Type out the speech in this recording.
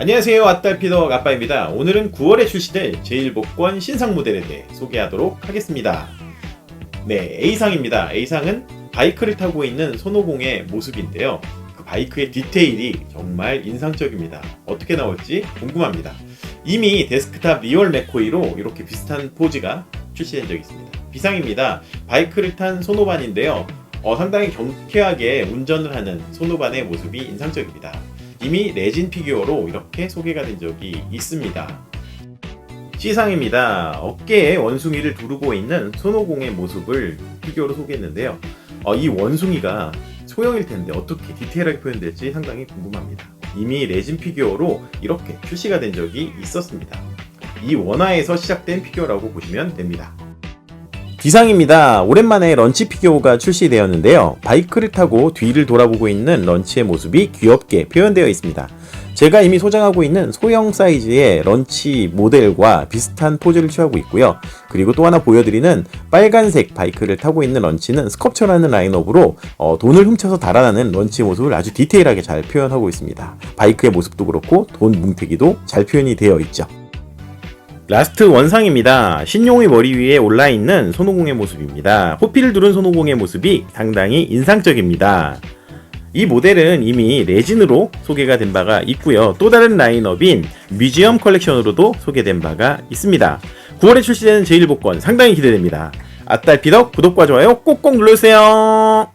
안녕하세요. 아딸피덕 아빠입니다. 오늘은 9월에 출시될 제1복권 신상 모델에 대해 소개하도록 하겠습니다. 네 A상입니다. A상은 바이크를 타고 있는 손오공의 모습인데요. 그 바이크의 디테일이 정말 인상적입니다. 어떻게 나올지 궁금합니다. 이미 데스크탑 리얼 맥코이로 이렇게 비슷한 포즈가 출시된 적이 있습니다. 비상입니다. 바이크를 탄 손오반인데요. 어, 상당히 경쾌하게 운전을 하는 손오반의 모습이 인상적입니다 이미 레진 피규어로 이렇게 소개가 된 적이 있습니다. C상입니다. 어깨에 원숭이를 두르고 있는 손오공의 모습을 피규어로 소개했는데요. 어, 이 원숭이가 소형일 텐데 어떻게 디테일하게 표현될지 상당히 궁금합니다. 이미 레진 피규어로 이렇게 출시가 된 적이 있었습니다. 이 원화에서 시작된 피규어라고 보시면 됩니다. 비상입니다. 오랜만에 런치 피규어가 출시되었는데요. 바이크를 타고 뒤를 돌아보고 있는 런치의 모습이 귀엽게 표현되어 있습니다. 제가 이미 소장하고 있는 소형 사이즈의 런치 모델과 비슷한 포즈를 취하고 있고요. 그리고 또 하나 보여드리는 빨간색 바이크를 타고 있는 런치는 스컵처라는 라인업으로 어, 돈을 훔쳐서 달아나는 런치 모습을 아주 디테일하게 잘 표현하고 있습니다. 바이크의 모습도 그렇고 돈 뭉태기도 잘 표현이 되어 있죠. 라스트 원상입니다. 신용의 머리 위에 올라있는 손오공의 모습입니다. 호피를 두른 손오공의 모습이 상당히 인상적입니다. 이 모델은 이미 레진으로 소개가 된 바가 있고요. 또 다른 라인업인 뮤지엄 컬렉션으로도 소개된 바가 있습니다. 9월에 출시되는 제1복권 상당히 기대됩니다. 아딸 피덕 구독과 좋아요 꼭꼭 눌러주세요.